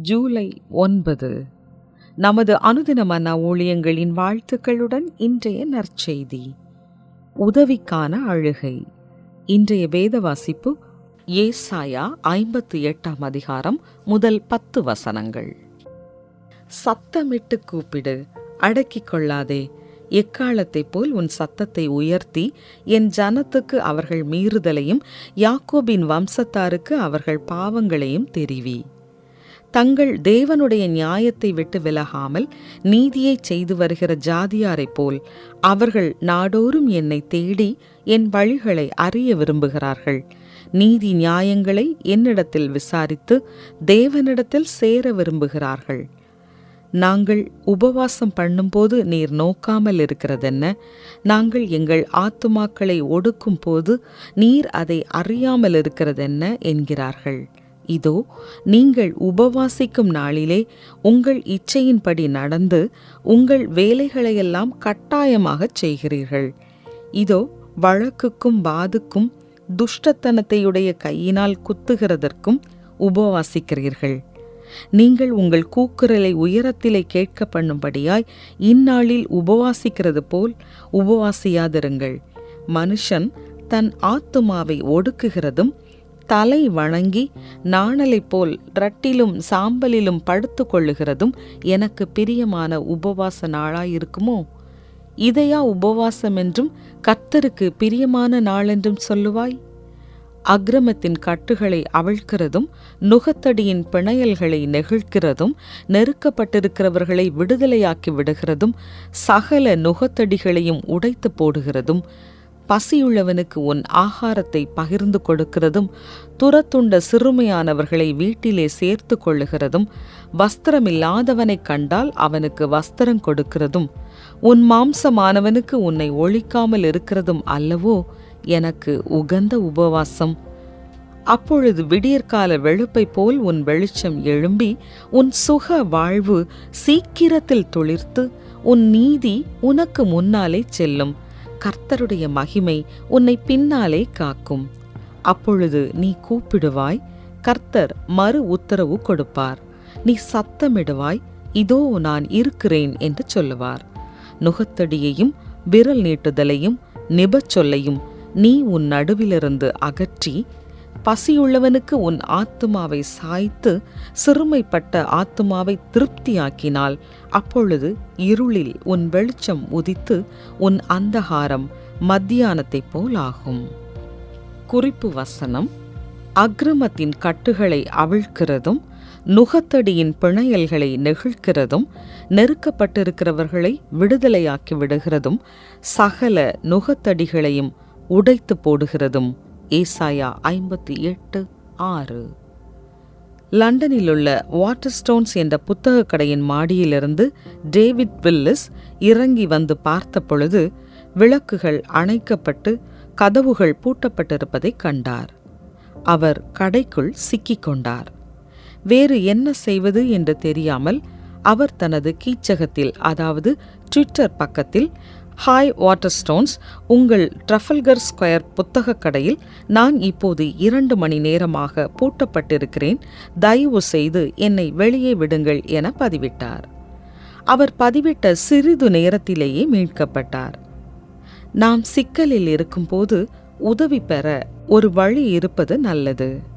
ஜூலை ஒன்பது. நமது அனுதின மன ஊழியங்களின் வாழ்த்துக்களுடன் இன்றைய நற்செய்தி. உதவிக்கான அழுகை. இன்றைய வேத வாசிப்பு ஏசாயா ஐம்பத்து எட்டாம் அதிகாரம் முதல் பத்து வசனங்கள். சத்தமிட்டு கூப்பிடு அடக்கிக் கொள்ளாதே. எக்காலத்தைப் போல் உன் சத்தத்தை உயர்த்தி என் ஜனத்துக்கு அவர்கள் மீறுதலையும் யாக்கோபின் வம்சத்தாருக்கு அவர்கள் பாவங்களையும் தெரிவி. தங்கள் தேவனுடைய நியாயத்தை விட்டு விலகாமல் நீதியை செய்து வருகிற ஜாதியாரைப் போல் அவர்கள் நாடோறும் என்னை தேடி என் வழிகளை அறிய விரும்புகிறார்கள். நீதி நியாயங்களை என்னிடத்தில் விசாரித்து தேவனிடத்தில் சேர விரும்புகிறார்கள். நாங்கள் உபவாசம் பண்ணும்போது நீர் நோக்காமல் இருக்கிறதென்ன? நாங்கள் எங்கள் ஆத்துமாக்களை ஒடுக்கும் போது நீர் அதை அறியாமல் இருக்கிறதென்ன? என்கிறார்கள். இதோ நீங்கள் உபவாசிக்கும் நாளிலே உங்கள் இச்சையின்படி நடந்து உங்கள் வேலைகளையெல்லாம் கட்டாயமாகச் செய்கிறீர்கள். இதோ வழக்குக்கும் வாதுக்கும் துஷ்டத்தனத்தையுடைய கையினால் குத்துகிறதற்கும் உபவாசிக்கிறீர்கள். நீங்கள் உங்கள் கூக்குரலை உயரத்திலே கேட்க பண்ணும்படியாய் இந்நாளில் உபவாசிக்கிறது போல் உபவாசியாதிருங்கள். மனுஷன் தன் ஆத்துமாவை ஒடுக்குகிறதும் தலை வணங்கி நாணலைப் போல் ரட்டிலும் சாம்பலிலும் படுத்து கொள்ளுகிறதும் எனக்கு பிரியமான உபவாச நாளாயிருக்குமோ? இதையா உபவாசம் என்றும் கர்த்தருக்கு பிரியமான நாளென்றும் சொல்லுவாய்? அக்ரமத்தின் கட்டுகளை அவிழ்க்கிறதும் நுகத்தடியின் பிணையல்களை நெகிழ்க்கிறதும் நெருக்கப்பட்டிருக்கிறவர்களை விடுதலையாக்கி விடுகிறதும் சகல நுகத்தடிகளையும் உடைத்து போடுகிறதும் பசியுள்ளவனுக்கு உன் ஆகாரத்தை பகிர்ந்து கொடுக்கிறதும் துரத்துண்ட சிறுமையானவர்களை வீட்டிலே சேர்த்து கொள்ளுகிறதும் வஸ்திரமில்லாதவனைக் கண்டால் அவனுக்கு வஸ்திரம் கொடுக்கிறதும் உன் மாம்சமானவனுக்கு உன்னை ஒழிக்காமல் இருக்கிறதும் அல்லவோ எனக்கு உகந்த உபவாசம். அப்பொழுது விடியற்கால வெளுப்பை போல் உன் வெளிச்சம் எழும்பி உன் சுக வாழ்வு சீக்கிரத்தில் துளிர்த்து உன் நீதி உனக்கு முன்னாலே செல்லும். கர்த்தருடைய மகிமை உன்னை பின்னாலே காக்கும். அப்பொழுது நீ கூப்பிடுவாய் கர்த்தர் மறு உத்தரவு கொடுப்பார். நீ சத்தமிடுவாய் இதோ நான் இருக்கிறேன் என்று சொல்லுவார். நுகத்தடியையும் விரல் நீட்டுதலையும் நிபச்சொல்லையும் நீ உன் நடுவிலிருந்து அகற்றி பசியுள்ளவனுக்கு உன் ஆத்துமாவை சாய்த்து சிறுமைப்பட்ட ஆத்துமாவை திருப்தியாக்கினால் அப்பொழுது இருளில் உன் வெளிச்சம் உதித்து உன் அந்தகாரம் மத்தியானத்தைப் போல் ஆகும் குறிப்பு வசனம். அக்ரமத்தின் கட்டுகளை அவிழ்க்கிறதும் நுகத்தடியின் பிணையல்களை நெகிழ்கிறதும் நெருக்கப்பட்டிருக்கிறவர்களை விடுதலையாக்கி விடுகிறதும் சகல நுகத்தடிகளையும் உடைத்து போடுகிறதும் ஏசாயா ஐம்பத்தி எட்டு ஆறு. லண்டனிலுள்ள வாட்டர் ஸ்டோன்ஸ் என்ற புத்தகக் கடையின் மாடியிலிருந்து டேவிட் வில்லிஸ் இறங்கி வந்து பார்த்த பொழுது விளக்குகள் அணைக்கப்பட்டு கதவுகள் பூட்டப்பட்டிருப்பதை கண்டார். அவர் கடைக்குள் சிக்கிக் கொண்டார். வேறு என்ன செய்வது என்று தெரியாமல் அவர் தனது கீச்சகத்தில் அதாவது ட்விட்டர் பக்கத்தில் ஹாய் வாட்டர் ஸ்டோன்ஸ் உங்கள் ட்ரஃபல்கர் ஸ்கொயர் புத்தகக் கடையில் நான் இப்போது இரண்டு மணி நேரமாக பூட்டப்பட்டிருக்கிறேன். தயவு செய்து என்னை வெளியே விடுங்கள் என பதிவிட்டார். அவர் பதிவிட்ட சிறிது நேரத்திலேயே மீட்கப்பட்டார். நாம் சிக்கலில் இருக்கும்போது உதவி பெற ஒரு வழி இருப்பது நல்லது.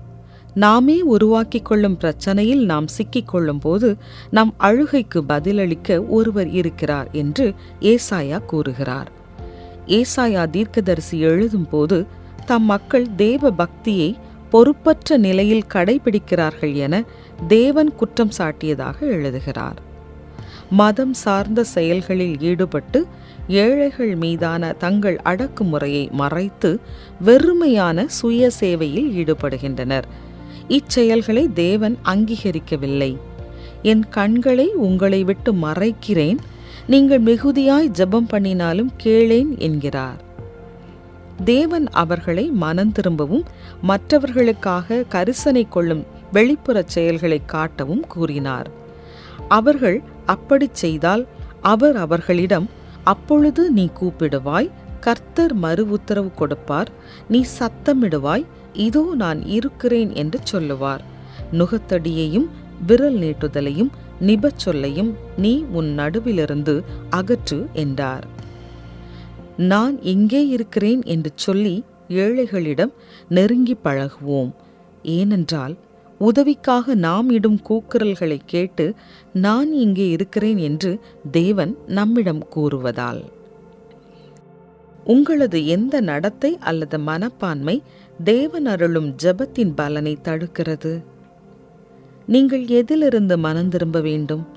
நாமே உருவாக்கிக் கொள்ளும் பிரச்சனையில் நாம் சிக்கிக்கொள்ளும் போது நம் அழுகைக்கு பதிலளிக்க ஒருவர் இருக்கிறார் என்று ஏசாயா கூறுகிறார். ஏசாயா தீர்க்கதரிசி எழுதும்போது தம் மக்கள் தேவ பக்தியை பொறுப்பற்ற நிலையில் கடைபிடிக்கிறார்கள் என தேவன் குற்றம் சாட்டியதாக எழுதுகிறார். மதம் சார்ந்த செயல்களில் ஈடுபட்டு ஏழைகள் மீதான தங்கள் அடக்குமுறையை மறைத்து வெறுமையான சுய சேவையில் ஈடுபடுகின்றனர். இச்செயல்களை தேவன் அங்கீகரிக்கவில்லை. என் கண்களை உங்களை விட்டு மறைக்கிறேன். நீங்கள் மிகுதியாய் ஜெபம் பண்ணினாலும் கேளேன் என்கிறார். தேவன் அவர்களை மனம் திரும்பவும் மற்றவர்களுக்காக கரிசனை கொள்ளும் வெளிப்புறச் செயல்களை காட்டவும் கூறினார். அவர்கள் அப்படிச் செய்தால் அவர் அவர்களிடம் அப்பொழுது நீ கூப்பிடுவாய் கர்த்தர் மறு உத்தரவு கொடுப்பார் நீ சத்தமிடுவாய் இதோ நான் இருக்கிறேன் என்று சொல்லுவார். நுகத்தடியையும் விரல் நீட்டுதலையும் நிபச்சொல்லையும் நீ உன் நடுவிலிருந்து அகற்று என்றார். நான் எங்கே இருக்கிறேன் என்று சொல்லி ஏழைகளிடம் நெருங்கி பழகுவோம். ஏனென்றால் உதவிக்காக நாம் இடும் கூக்குரல்களை கேட்டு நான் இங்கே இருக்கிறேன் என்று தேவன் நம்மிடம் கூறுவதால். உங்களது எந்த நடத்தை அல்லது மனப்பான்மை தேவன் அருளும் ஜெபத்தின் பலனை தடுக்கிறது. நீங்கள் எதிலிருந்து மனம் திரும்ப வேண்டும்?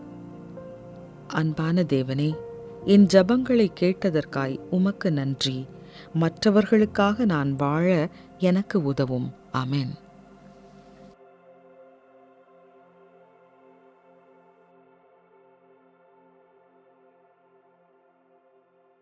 அன்பான தேவனே என் ஜபங்களை கேட்டதற்காய் உமக்கு நன்றி. மற்றவர்களுக்காக நான் வாழ எனக்கு உதவும். அமேன்